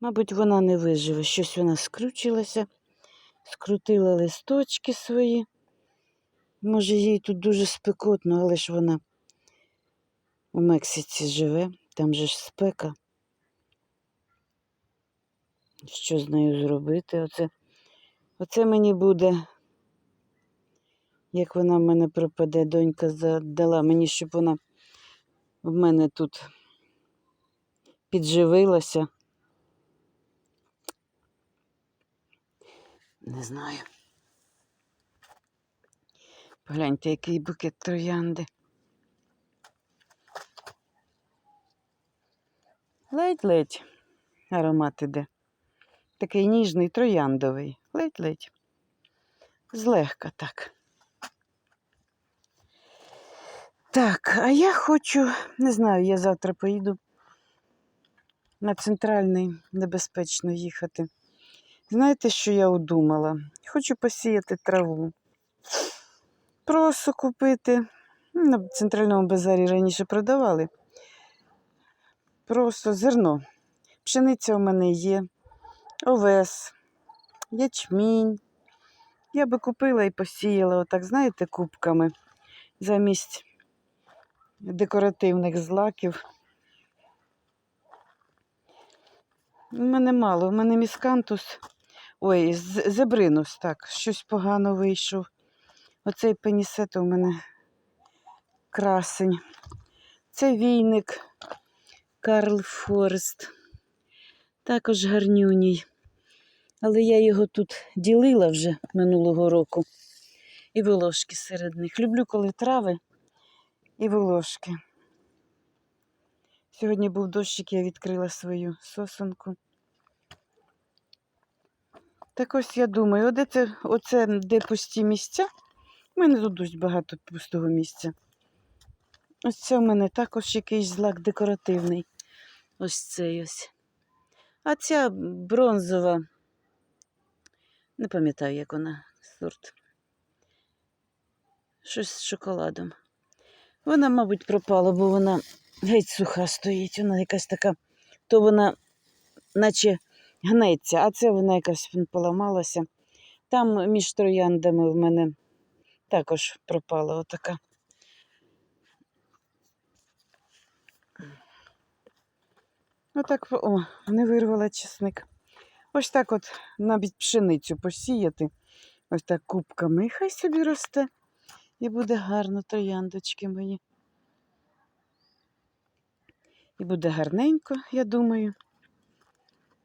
Мабуть, вона не виживе. Щось вона скручилася, скрутила листочки свої. Може, їй тут дуже спекотно, але ж вона у Мексиці живе, там же ж спека. Що з нею зробити? Оце, оце мені буде, як вона в мене пропаде, донька задала мені, щоб вона в мене тут підживилася. Не знаю. Погляньте, який букет троянди. Ледь-ледь аромат іде. Такий ніжний трояндовий. Ледь-ледь. Злегка так. Так, а я хочу, не знаю, я завтра поїду на центральний небезпечно їхати. Знаєте, що я удумала? Хочу посіяти траву. Просто купити. На центральному базарі раніше продавали. Просто зерно. Пшениця у мене є, овес, ячмінь. Я би купила і посіяла, отак, знаєте, кубками замість декоративних злаків. У мене мало, у мене міскантус. Ой, зебринус, так, щось погано вийшов. Оцей пенісет у мене красень. Це війник Карл Форест. Також гарнюній. Але я його тут ділила вже минулого року. І волошки серед них. Люблю, коли трави і волошки. Сьогодні був дощик, я відкрила свою сосонку. Так ось я думаю, де це, оце де пусті місця. У мене тут дуже багато пустого місця. Ось це в мене також якийсь злак декоративний. Ось цей ось. А ця бронзова, не пам'ятаю, як вона сорт. Щось з шоколадом. Вона, мабуть, пропала, бо вона геть суха стоїть. Вона якась така, то вона наче гнеться, а це вона якась поламалася. Там між трояндами в мене також пропала отака. Отак, о, не вирвала чесник. Ось так от навіть пшеницю посіяти, ось так кубками, і хай собі росте. І буде гарно трояндочки мої. І буде гарненько, я думаю.